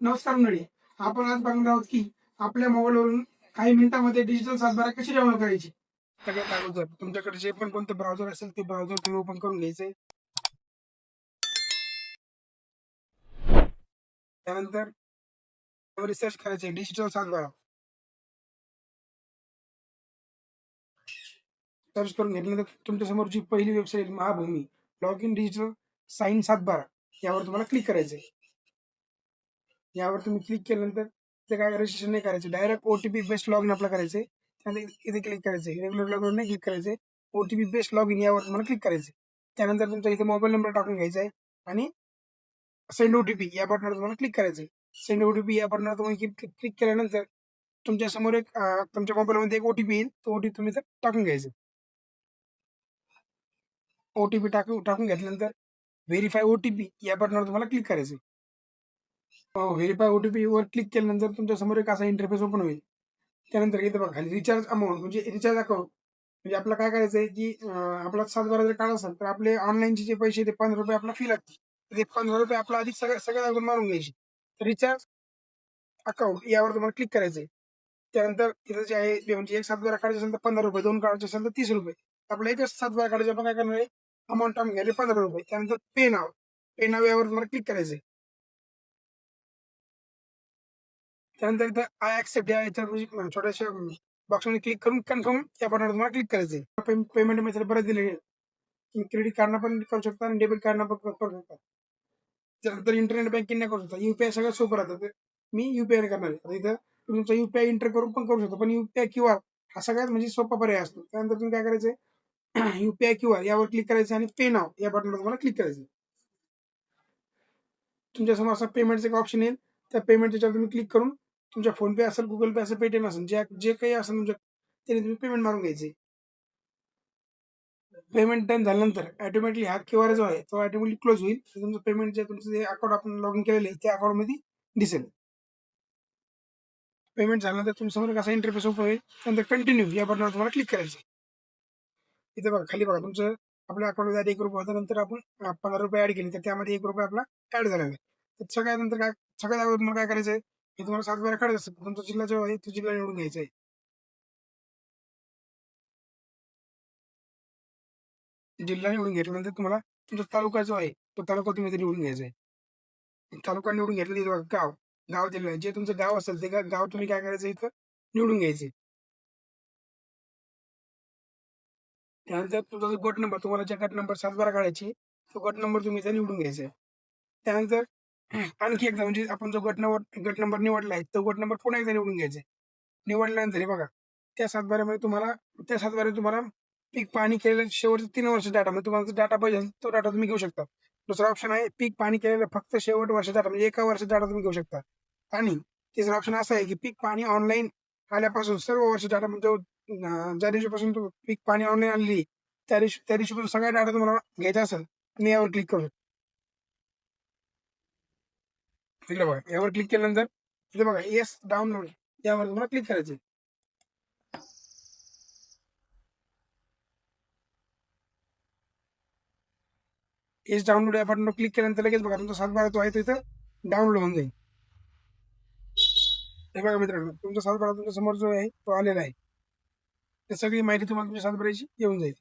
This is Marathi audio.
नमस्कार मंडळी आपण आज बघणार आहोत की आपल्या मोबाईलवरून काही मिनिटांमध्ये डिजिटल सातबारा कशी डाउनलोड करायची? सगळ्यात अगोदर तुमच्याकडे जे पण कोणतं ब्राउझर असेल ते ब्राउझर तुम्ही ओपन करून घ्यायचंय त्यानंतर रिसर्च करायचे डिजिटल सातबारा. सर्च करून घेतल्यानंतर तुमच्या समोरची पहिली website Mahabhumi. Log in digital sign सातबारा. यावर तुम्हाला क्लिक करायचंय. यावर तुम्ही क्लिक केल्यानंतर ते काय रजिस्ट्रेशन नाही करायचं. Direct OTP based log in आपला करायचंय. त्यानंतर इथे क्लिक करायचंय. रेग्युलर लॉग नाही क्लिक करायचंय. ओटीपी बेस्ट लॉग इन यावर तुम्हाला क्लिक करायचंय. त्यानंतर तुमचा इथे मोबाईल नंबर टाकून घ्यायचा आहे आणि सेंड ओटीपी या बटनावर तुम्हाला क्लिक करायचंय. सेंड ओटीपी या बटनावर तुम्ही क्लिक केल्यानंतर तुमच्या समोर एक अं, तुमच्या मोबाईलमध्ये एक ओटीपी येईल. तो ओटीपी तुम्ही टाकून घ्यायचा ओटीपी टाकून टाकून घेतल्यानंतर व्हेरीफाय ओटीपी या बटनावर तुम्हाला क्लिक करायचं व्हेरीफाय ओटीपी वर क्लिक केल्यानंतर तुमच्यासमोर एक असा इंटरफेस ओपन होईल. त्यानंतर इथे बघा खाली रिचार्ज अमाऊंट म्हणजे रिचार्ज अकाउंट म्हणजे आपलं काय करायचं आहे की आपला सात बारा जर काढ असेल तर आपले ऑनलाईनचे जे पैसे ते पंधरा रुपये आपला फी लागते ते पंधरा रुपये आपला आधी सगळ्या सगळ्या अगोदर मारून घ्यायची. तर रिचार्ज अकाउंट यावर तुम्हाला क्लिक करायचं आहे त्यानंतर इथं जे आहे म्हणजे एक सात बारा काढायचे असेल तर पंधरा रुपये दोन काढायचे असेल तर तीस रुपये. आपलं एकच सात बारा काढायचे आपण काय करणार आहे? अमाऊंट टाकून घ्यायला पंधरा रुपये. त्यानंतर पे नाव पे नाव यावर तुम्हाला क्लिक करायचं आहे त्यानंतर इथं आय ऍक्सेप्ट या याच्यावर म्हणजे, छोट्याशा बॉक्समध्ये क्लिक करून कन्फर्म या बटनवर तुम्हाला क्लिक करायचं आहे. पेमेंट मेथड बरेच दिले क्रेडिट कार्ड पण करू शकता आणि डेबिट कार्डनं पण करू शकता. त्यानंतर इंटरनेट बँकिंग नाही करू शकता. युपीआय सगळं सोपं राहतं. तर मी युपीआय करणार आहे. आता इथं तुमचा युपीआय इंटर करून पण करू शकतो. पण युपीआय क्यू आर हा सगळ्यात म्हणजे सोपा पर्याय असतो. त्यानंतर तुम्ही काय करायचं युपीआय क्यू आर यावर क्लिक करायचं आणि पे नाव या बटनवर तुम्हाला क्लिक करायचं तुमच्यासमोर असा पेमेंटचं एक ऑप्शन येईल. त्या पेमेंट त्याच्यावर तुम्ही क्लिक करून तुमच्या फोन पे असेल गुगल पे असेल पेटीएम असेल ज्या जे काही असेल तुमच्या त्याने तुम्ही पेमेंट मारून घ्यायचे. पेमेंट टाइम झाल्यानंतर ऑटोमॅटिकली हा क्यू आर जो आहे तो ऑटोमॅटिकली क्लोज होईल. तुमचं पेमेंट जे तुमचं जे अकाउंट आपण लॉग इन केलेलं आहे त्या अकाउंटमध्ये दिसेल. पेमेंट झाल्यानंतर तुमच्यासमोर कसा इंटरफेस ओपन होईल. त्यानंतर कंटिन्यू या बटनावर तुम्हाला क्लिक करायचं इथे बघा खाली बघा तुमचं आपल्या अकाउंटमध्ये आधी एक रुपये होता नंतर आपण पंधरा रुपये ऍड केले तर त्यामध्ये एक रुपये आपला ऍड झालेला आहे तर सगळ्यानंतर काय सगळ्यात अगोदर तुम्हाला काय करायचं आहे? मी तुम्हाला सात बारा काढायचं असेल तुमचा जिल्हा जो आहे तो जिल्हा निवडून घ्यायचा आहे. जिल्हा निवडून घेतल्यानंतर म्हणजे तुम्हाला तुमचा तालुका जो आहे तो तालुका तुम्ही निवडून घ्यायचा आहे. तालुका निवडून घेतला गाव गाव दिलं जे तुमचं गाव असेल ते गाव तुम्ही काय करायचं इथं? निवडून घ्यायचे त्यानंतर तुमचा जो गट नंबर तुम्हाला ज्या गट नंबर सात बारा काढायची तो गट नंबर तुम्ही इथं निवडून घ्यायचा आहे. त्यानंतर आणखी एकदा म्हणजे आपण जो गट नंबर गट नंबर निवडला आहे तो गट नंबर पुन्हा एकदा निवडून घ्यायचा आहे. निवडल्यानंतर हे बघा त्या सातबाऱ्यामध्ये तुम्हाला त्या सातबाऱ्यात तुम्हाला पीक पाणी केलेलं शेवटचं तीन वर्ष डाटा म्हणजे तुम्हाला डाटा पाहिजे तो डाटा तुम्ही घेऊ शकता. दुसरा ऑप्शन आहे पीक पाणी केलेलं फक्त शेवट वर्ष डाटा म्हणजे एका वर्ष डाटा तुम्ही घेऊ शकता. आणि तिसरा ऑप्शन असा आहे की पीक पाणी ऑनलाईन आल्यापासून सर्व वर्ष डाटा म्हणजे ज्या दिवशीपासून पीक पाणी ऑनलाईन आणली त्या दिवशी त्या दिवशीपासून सगळा डाटा तुम्हाला घ्यायचा असेल तुम्ही यावर क्लिक करू शकता. इकडे बघा. यावर क्लिक केल्यानंतर इथे बघा येस डाउनलोड यावर तुम्हाला क्लिक करायचे येस डाउनलोड या बटनवर क्लिक केल्यानंतर लगेच बघा तुमचा सात बारा आहे तो इथं डाउनलोड होऊन जाईल. हे बघा मित्रांनो तुमचा सात बारा तुमच्यासमोर जो आहे तो आलेला आहे. ते सगळी माहिती तुम्हाला तुमच्या सात बाराची येऊन जाईल.